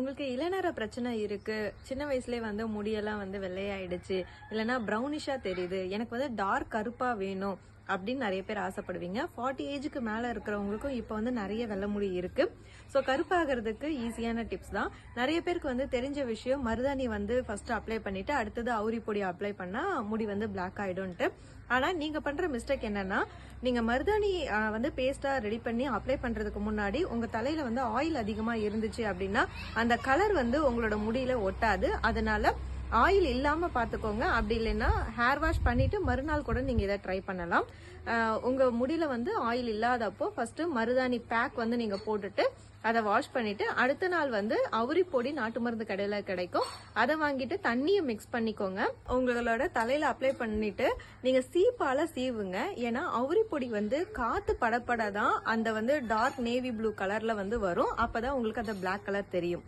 உங்களுக்கு இளநர பிரச்சனை இருக்கு. சின்ன வயசுலேயே வந்து முடியெல்லாம் வந்து வெள்ளையாயிடுச்சு. இல்லைன்னா ப்ரௌனிஷா தெரியுது. எனக்கு வந்து டார்க் கருப்பா வேணும். அப்படின்னு நிறைய பேர் ஆசைப்படுவீங்க. ஃபார்ட்டி ஏஜுக்கு மேலே இருக்கிறவங்களுக்கும் இப்போ வந்து நிறைய வெள்ளை முடி இருக்கு. ஸோ கருப்பாகிறதுக்கு ஈஸியான டிப்ஸ் தான். நிறைய பேருக்கு வந்து தெரிஞ்ச விஷயம் மருதாணி வந்து ஃபர்ஸ்ட் அப்ளை பண்ணிட்டு அடுத்தது அவுரி பொடி அப்ளை பண்ணா முடி வந்து பிளாக் ஆயிடும்ட்டு ஆனால் நீங்கள் பண்ற மிஸ்டேக் என்னன்னா நீங்க மருதாணி வந்து பேஸ்டா ரெடி பண்ணி அப்ளை பண்றதுக்கு முன்னாடி உங்க தலையில வந்து ஆயில் அதிகமாக இருந்துச்சு அப்படின்னா அந்த கலர் வந்து உங்களோட முடியில ஒட்டாது. அதனால ஆயில் இல்லாம பாத்துக்கோங்க. அப்படி இல்லைன்னா ஹேர் வாஷ் பண்ணிட்டு மறுநாள் கூட நீங்க இதை ட்ரை பண்ணலாம். உங்கள் உங்க முடியில வந்து ஆயில் இல்லாதப்போ ஃபர்ஸ்ட் மருதாணி பேக் வந்து நீங்க போட்டுட்டு அதை வாஷ் பண்ணிட்டு அடுத்த நாள் வந்து அவுரி பொடி நாட்டு மருந்து கடையில கிடைக்கும். அதை வாங்கிட்டு தண்ணியை மிக்ஸ் பண்ணிக்கோங்க. உங்களோட தலையில அப்ளை பண்ணிட்டு நீங்க சீப்பால சீவுங்க. ஏன்னா அவுரி பொடி வந்து காத்து படப்பட தான் அந்த வந்து டார்க் நேவி ப்ளூ கலர்ல வந்து வரும். அப்பதான் உங்களுக்கு அந்த பிளாக் கலர் தெரியும்.